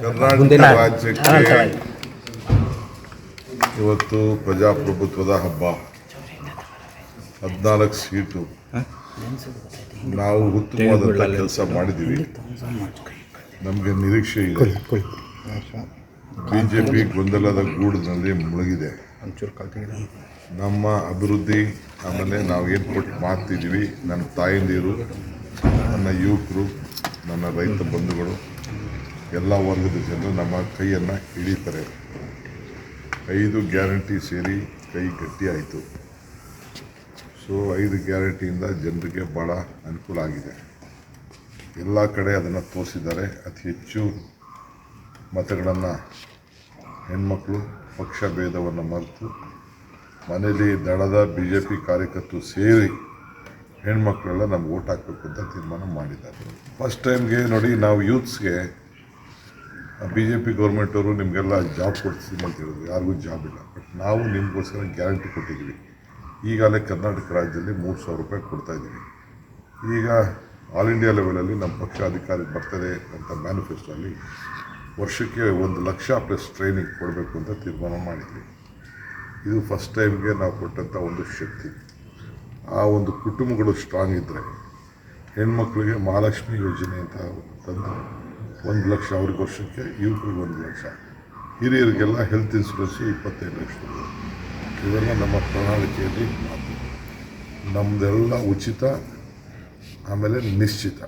ಕರ್ನಾಟಕ ರಾಜ್ಯಕ್ಕೆ ಇವತ್ತು ಪ್ರಜಾಪ್ರಭುತ್ವದ ಹಬ್ಬ. ಹದಿನಾಲ್ಕು ಸೀಟು. ನಾವು ಉತ್ತಮವಾದಂಥ ಕೆಲಸ ಮಾಡಿದ್ದೀವಿ. ನಮಗೆ ನಿರೀಕ್ಷೆ ಇದೆ. ಬಿ ಜೆ ಪಿ ಗೊಂದಲದ ಗೂಡಿನಲ್ಲಿ ಮುಳುಗಿದೆ. ನಮ್ಮ ಅಭಿವೃದ್ಧಿ ಆಮೇಲೆ ನಾವು ಏನು ಕೊಟ್ಟು ಮಾಡ್ತಿದ್ದೀವಿ ನನ್ನ ತಾಯಂದಿರು ನನ್ನ ಯುವಕರು ನನ್ನ ರೈತ ಬಂಧುಗಳು ಎಲ್ಲ ವರ್ಗದ ಜನರು ನಮ್ಮ ಕೈಯನ್ನು ಹಿಡಿತಾರೆ. ಐದು ಗ್ಯಾರಂಟಿ ಸೇರಿ ಕೈ ಗಟ್ಟಿ ಆಯಿತು. ಸೊ ಐದು ಗ್ಯಾರಂಟಿಯಿಂದ ಜನರಿಗೆ ಭಾಳ ಅನುಕೂಲ ಆಗಿದೆ. ಎಲ್ಲ ಕಡೆ ಅದನ್ನು ತೋರಿಸಿದ್ದಾರೆ. ಅತಿ ಹೆಚ್ಚು ಮತಗಳನ್ನು ಹೆಣ್ಮಕ್ಕಳು ಪಕ್ಷ ಭೇದವನ್ನು ಮರೆತು ಮನೆಯಲ್ಲಿ ದಳದ ಬಿ ಜೆ ಪಿ ಕಾರ್ಯಕರ್ತರು ಸೇರಿ ಹೆಣ್ಮಕ್ಳೆಲ್ಲ ನಮ್ಗೆ ಓಟ್ ಹಾಕಬೇಕು ಅಂತ ತೀರ್ಮಾನ ಮಾಡಿದ್ದಾರೆ. ಫಸ್ಟ್ ಟೈಮ್ಗೆ ನೋಡಿ ನಾವು ಯೂತ್ಸ್ಗೆ ಬಿ ಜೆ ಪಿ ಗೌರ್ಮೆಂಟವರು ನಿಮಗೆಲ್ಲ ಜಾಬ್ ಕೊಡ್ತೀನಿ ಅಂತ ಹೇಳಿದ್ರು. ಯಾರಿಗೂ ಜಾಬ್ ಇಲ್ಲ. ಬಟ್ ನಾವು ನಿಮಗೋಸ್ಕರ ಗ್ಯಾರಂಟಿ ಕೊಟ್ಟಿದ್ದೀವಿ. ಈಗಾಗಲೇ ಕರ್ನಾಟಕ ರಾಜ್ಯದಲ್ಲಿ ಮೂರು ಸಾವಿರ ರೂಪಾಯಿ ಕೊಡ್ತಾ ಇದ್ದೀವಿ. ಈಗ ಆಲ್ ಇಂಡಿಯಾ ಲೆವೆಲಲ್ಲಿ ನಮ್ಮ ಪಕ್ಷ ಅಧಿಕಾರಿ ಬರ್ತದೆ ಅಂತ ಮ್ಯಾನಿಫೆಸ್ಟೋಲ್ಲಿ ವರ್ಷಕ್ಕೆ ಒಂದು ಲಕ್ಷ ಪ್ಲಸ್ ಟ್ರೈನಿಂಗ್ ಕೊಡಬೇಕು ಅಂತ ತೀರ್ಮಾನ ಮಾಡಿದ್ವಿ. ಇದು ಫಸ್ಟ್ ಟೈಮ್ಗೆ ನಾವು ಕೊಟ್ಟಂಥ ಒಂದು ಶಕ್ತಿ. ಆ ಒಂದು ಕುಟುಂಬಗಳು ಸ್ಟ್ರಾಂಗ್ ಇದ್ದರೆ ಹೆಣ್ಮಕ್ಳಿಗೆ ಮಹಾಲಕ್ಷ್ಮಿ ಯೋಜನೆ ಅಂತ ತಂದು ಒಂದು ಲಕ್ಷ, ಅವ್ರಿಗೆ ವರ್ಷಕ್ಕೆ ಯುವಕರಿಗೆ ಒಂದು ಲಕ್ಷ. ಹಿರಿಯರಿಗೆಲ್ಲ ಹೆಲ್ತ್ ಇನ್ಸೂರೆನ್ಸ್ ಇಪ್ಪತ್ತೈದು ಲಕ್ಷ. ಇವೆಲ್ಲ ನಮ್ಮ ಪ್ರಣಾಳಿಕೆಯಲ್ಲಿ ಮಾತು. ನಮ್ಮದೆಲ್ಲ ಉಚಿತ, ಆಮೇಲೆ ನಿಶ್ಚಿತ.